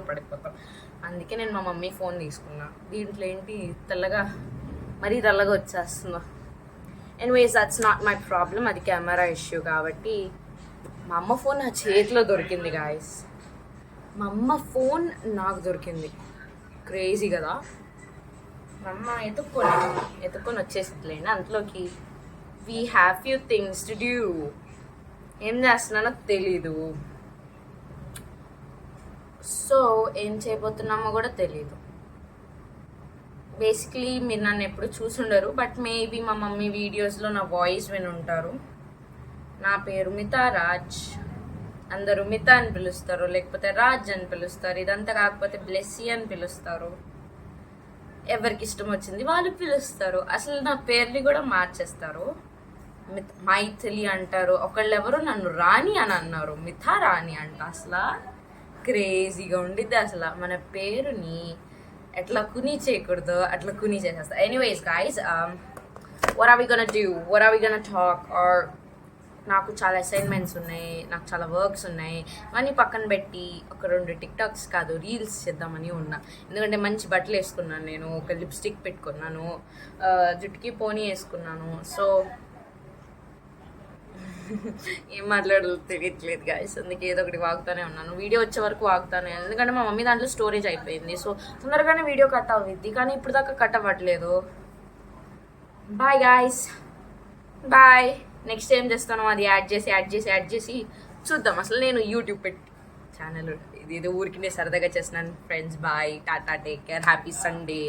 పడిపోతాం అందుకే నేను మా మమ్మీ ఫోన్ తీసుకున్నా. దీంట్లో ఏంటి? తెల్లగా మరీ తెల్లగా వచ్చేస్తుందా? Anyways that's not my problem అది కెమెరా ఇష్యూ కాబట్టి మా అమ్మ ఫోన్ నా చేతిలో దొరికింది గాయస్ మా అమ్మ ఫోన్ నాకు దొరికింది. క్రేజీ కదా. మా అమ్మ ఎత్తుక్కొని ఎత్తుక్కొని వచ్చేసిందిలేండి అంతలోకి. We have few things to do ఏం చేస్తున్నానో తెలీదు. సో ఏం చేయబోతున్నామో కూడా తెలియదు బేసిక్లీ మీరు నన్ను ఎప్పుడు చూసుండరు బట్ మేబీ మా మమ్మీ వీడియోస్లో నా వాయిస్ విని ఉంటారు నా పేరు మితా రాజ్. అందరూ మితా అని పిలుస్తారు లేకపోతే రాజ్ అని పిలుస్తారు ఇదంతా కాకపోతే బ్లెస్సీ అని పిలుస్తారు. ఎవరికి ఇష్టం వచ్చింది వాళ్ళు పిలుస్తారు. అసలు నా పేరుని కూడా మార్చేస్తారు. మైథిలి అంటారు. ఒకళ్ళు ఎవరు నన్ను రాణి అని అన్నారు. మిథా రాణి అంట అసలు. క్రేజీగా ఉండిద్ది అసలు. మన పేరుని ఎట్లా కుని చేయకూడదు అట్లా కుని చేసేస్తా. Anyways guys what are we gonna do what are we గన టాక్ ఆర్ నాకు చాలా అసైన్మెంట్స్ ఉన్నాయి నాకు చాలా వర్క్స్ ఉన్నాయి. అవన్నీ పక్కన పెట్టి ఒక రెండు టిక్ టాక్స్ కాదు రీల్స్ చేద్దామని ఉన్నా. ఎందుకంటే మంచి బట్టలు వేసుకున్నాను నేను ఒక లిప్స్టిక్ పెట్టుకున్నాను జుట్టుకి పోనీ వేసుకున్నాను. సో ఏం మాట్లాడాలో తెలియట్లేదు గాయస్ అందుకే ఏదో ఒకటి వాగుతానే ఉన్నాను. వీడియో వచ్చే వరకు వాగుతానే ఎందుకంటే మా మమ్మీ దాంట్లో స్టోరేజ్ అయిపోయింది. సో తొందరగానే వీడియో కట్ అవుద్ది. కానీ ఇప్పుడు దాకా కట్ అవ్వట్లేదు. బాయ్ గాయస్ బాయ్ నెక్స్ట్ ఏం చేస్తానో అది యాడ్ చేసి యాడ్ చేసి యాడ్ చేసి చూద్దాం. అసలు నేను యూట్యూబ్ పెట్టి ఛానల్ ఇది ఏదో ఊరికి నేను సరదాగా చేస్తున్నాను. Friends bye tata take care happy Sunday